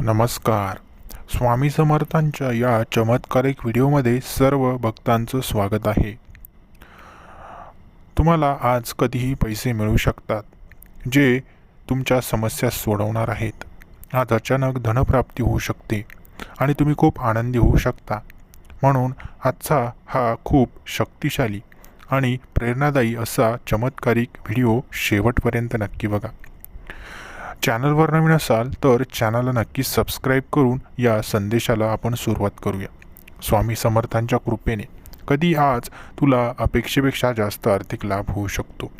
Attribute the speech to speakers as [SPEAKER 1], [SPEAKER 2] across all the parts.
[SPEAKER 1] नमस्कार. स्वामी समर्थांच्या या चमत्कारिक व्हिडिओमध्ये सर्व भक्तांचं स्वागत आहे. तुम्हाला आज कधीही पैसे मिळू शकतात जे तुमच्या समस्या सोडवणार आहेत. आज अचानक धनप्राप्ती होऊ शकते आणि तुम्ही खूप आनंदी होऊ शकता. म्हणून आजचा हा खूप शक्तिशाली आणि प्रेरणादायी असा चमत्कारिक व्हिडिओ शेवटपर्यंत नक्की बघा. चॅनलवर नवीन असाल तर चॅनलला नक्की सबस्क्राईब करून या संदेशाला आपण सुरुवात करूया. स्वामी समर्थांच्या कृपेने कधी आज तुला अपेक्षेपेक्षा जास्त आर्थिक लाभ होऊ शकतो?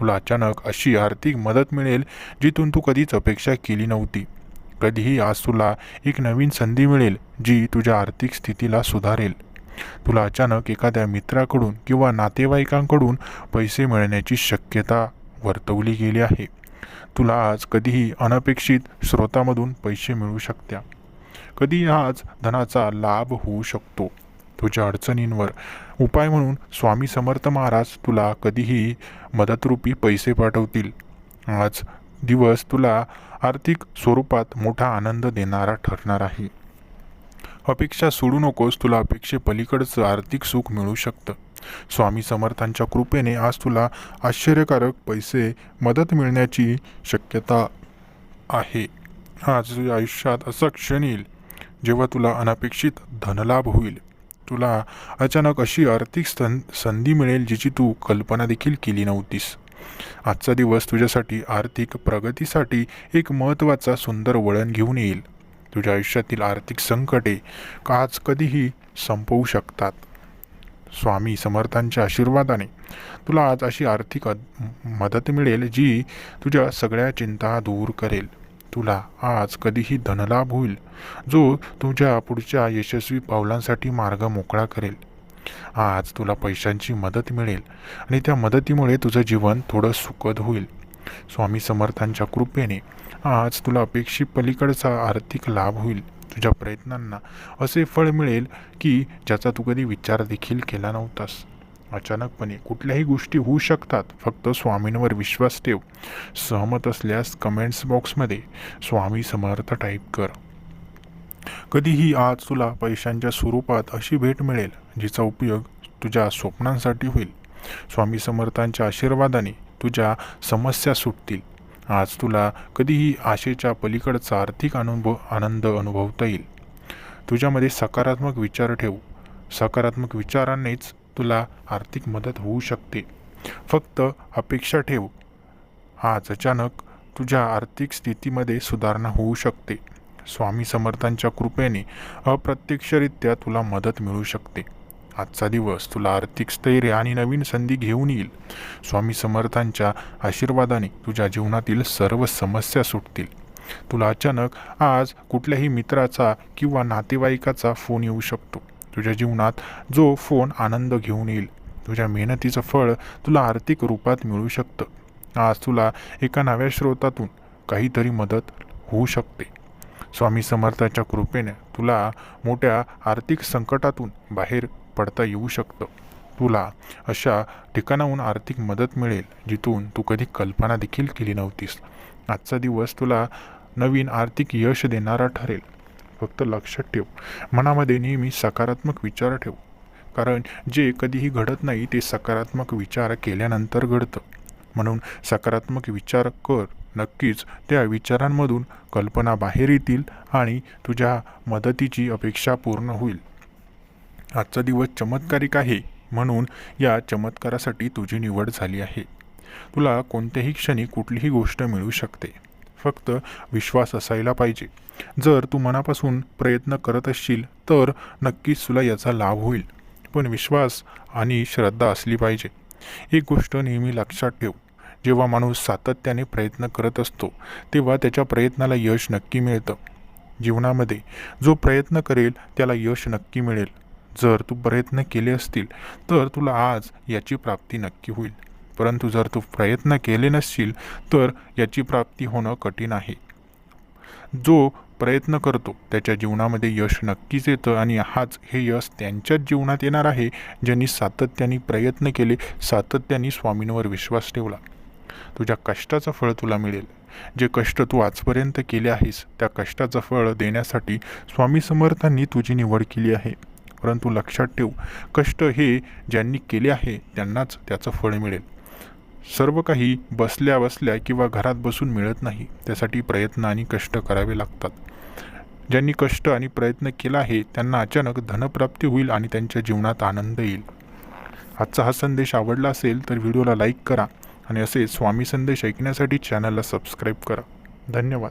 [SPEAKER 1] तुला अचानक अशी आर्थिक मदत मिळेल जिथून तू कधीच अपेक्षा केली नव्हती. कधीही आज तुला एक नवीन संधी मिळेल जी तुझ्या आर्थिक स्थितीला सुधारेल. तुला अचानक एखाद्या मित्राकडून किंवा नातेवाईकांकडून पैसे मिळण्याची शक्यता वर्तवली गेली आहे. तुला आज कधीही अनपेक्षित स्रोतामधून पैसे मिळू शकत्या. कधी आज धनाचा लाभ होऊ शकतो. तुझ्या अडचणींवर उपाय म्हणून स्वामी समर्थ महाराज तुला कधीही मदतरूपी पैसे पाठवतील. आज दिवस तुला आर्थिक स्वरूपात मोठा आनंद देणारा ठरणार आहे. अपेक्षा सोडू नकोस तुला अपेक्षेपलीकडचं आर्थिक सुख मिळू शकतं. स्वामी समर्थांच्या कृपेने आज तुला आश्चर्यकारक पैसे मदत मिळण्याची शक्यता आहे. आज तुझ्या आयुष्यात असा क्षण येईल जेव्हा तुला अनपेक्षित धनलाभ होईल. तुला अचानक अशी आर्थिक सन संधी मिळेल जिची तू कल्पना देखील केली नव्हतीस. आजचा दिवस तुझ्यासाठी आर्थिक प्रगतीसाठी एक महत्त्वाचा सुंदर वळण घेऊन येईल. तुझ्या आयुष्यातील आर्थिक संकटे आज कधीही संपवू शकतात. स्वामी समर्थांच्या आशीर्वादाने. तुला आज अशी आर्थिक मदत मिळेल जी तुझ्या सगळ्या चिंता दूर करेल. तुला आज कधीही धनलाभ होईल जो तुझ्या पुढच्या यशस्वी पावलांसाठी मार्ग मोकळा करेल. आज तुला पैशांची मदत मिळेल आणि त्या मदतीमुळे तुझं जीवन थोडं सुखद होईल. स्वामी समर्थांच्या कृपेने आज तुला अपेक्षित पलीकडचा आर्थिक लाभ होईल. तुझ्या प्रयत्नांना असे फळ मिळेल की ज्याचा तू कधी विचार देखील केला नव्हतास. अचानकपणे कुठल्याही गोष्टी होऊ शकतात फक्त स्वामींवर विश्वास ठेव. सहमत असल्यास कमेंट्स बॉक्समध्ये स्वामी समर्थ टाईप कर. कधीही आज तुला पैशांच्या स्वरूपात अशी भेट मिळेल जिचा उपयोग तुझ्या स्वप्नांसाठी होईल. स्वामी समर्थांच्या आशीर्वादाने तुझ्या समस्या सुटतील. आज तुला कधीही आशेच्या पलीकडचा आर्थिक अनुभव आनंद अनुभवता येईल. तुझ्यामध्ये सकारात्मक विचार ठेवू. सकारात्मक विचारांनीच तुला आर्थिक मदत होऊ शकते. फक्त अपेक्षा ठेव. आज अचानक तुझ्या आर्थिक स्थितीमध्ये सुधारणा होऊ शकते. स्वामी समर्थांच्या कृपेने अप्रत्यक्षरित्या तुला मदत मिळू शकते. आजचा दिवस तुला आर्थिक स्थैर्य आणि नवीन संधी घेऊन येईल. स्वामी समर्थांच्या आशीर्वादाने तुझ्या जीवनातील सर्व समस्या सुटतील. तुला अचानक आज कुठल्याही मित्राचा किंवा नातेवाईकाचा फोन येऊ शकतो. तुझ्या जीवनात जो फोन आनंद घेऊन येईल तुझ्या मेहनतीचं फळ तुला आर्थिक रूपात मिळू शकतं. आज तुला एका नव्या स्रोतातून काहीतरी मदत होऊ शकते. स्वामी समर्थाच्या कृपेने तुला मोठ्या आर्थिक संकटातून बाहेर पडता येऊ शकतं. तुला अशा ठिकाणाहून आर्थिक मदत मिळेल जिथून तू कधी कल्पना देखील केली नव्हतीस. आजचा दिवस तुला नवीन आर्थिक यश देणारा ठरेल. फक्त लक्षात ठेव. मनामध्ये नेहमी सकारात्मक विचार ठेव. कारण जे कधीही घडत नाही ते सकारात्मक विचार केल्यानंतर घडतं. म्हणून सकारात्मक विचार कर. नक्कीच त्या विचारांमधून कल्पना बाहेर येतील आणि तुझ्या मदतीची अपेक्षा पूर्ण होईल. आजचा दिवस चमत्कारिक आहे म्हणून या चमत्कारासाठी तुझी निवड झाली आहे. तुला कोणत्याही क्षणी कुठलीही गोष्ट मिळू शकते. फक्त विश्वास असायला पाहिजे. जर तू मनापासून प्रयत्न करत असशील तर नक्कीच तुला याचा लाभ होईल. पण विश्वास आणि श्रद्धा असली पाहिजे. एक गोष्ट नेहमी लक्षात ठेव. जेव्हा माणूस सातत्याने प्रयत्न करत असतो तेव्हा त्याच्या प्रयत्नाला यश नक्की मिळतं. जीवनामध्ये जो प्रयत्न करेल त्याला यश नक्की मिळेल. जर तू प्रयत्न केले असतील तर तुला आज याची प्राप्ती नक्की होईल. परंतु जर तू प्रयत्न केले नसशील तर याची प्राप्ती होणं कठीण आहे. जो प्रयत्न करतो त्याच्या जीवनामध्ये यश नक्कीच येतं आणि हाच हे यश त्यांच्याच जीवनात येणार आहे ज्यांनी सातत्याने प्रयत्न केले सातत्याने स्वामींवर विश्वास ठेवला. तुझ्या कष्टाचं फळ तुला मिळेल. जे कष्ट तू आजपर्यंत केले आहेस त्या कष्टाचं फळ देण्यासाठी स्वामी समर्थांनी तुझी निवड केली आहे. परंतु लक्षात ठेव कष्ट हे ज्यांनी केले आहे त्यांनाच त्याचं फळ मिळेल. सर्व काही बसल्या बसल्या किंवा घरात बसून मिळत नाही त्यासाठी प्रयत्न आणि कष्ट करावे लागतात. ज्यांनी कष्ट आणि प्रयत्न केला आहे त्यांना अचानक धनप्राप्ती होईल आणि त्यांच्या जीवनात आनंद येईल. आजचा हा संदेश आवडला असेल तर व्हिडिओला लाईक करा आणि असे स्वामी संदेश ऐकण्यासाठी चॅनलला सबस्क्राईब करा. धन्यवाद.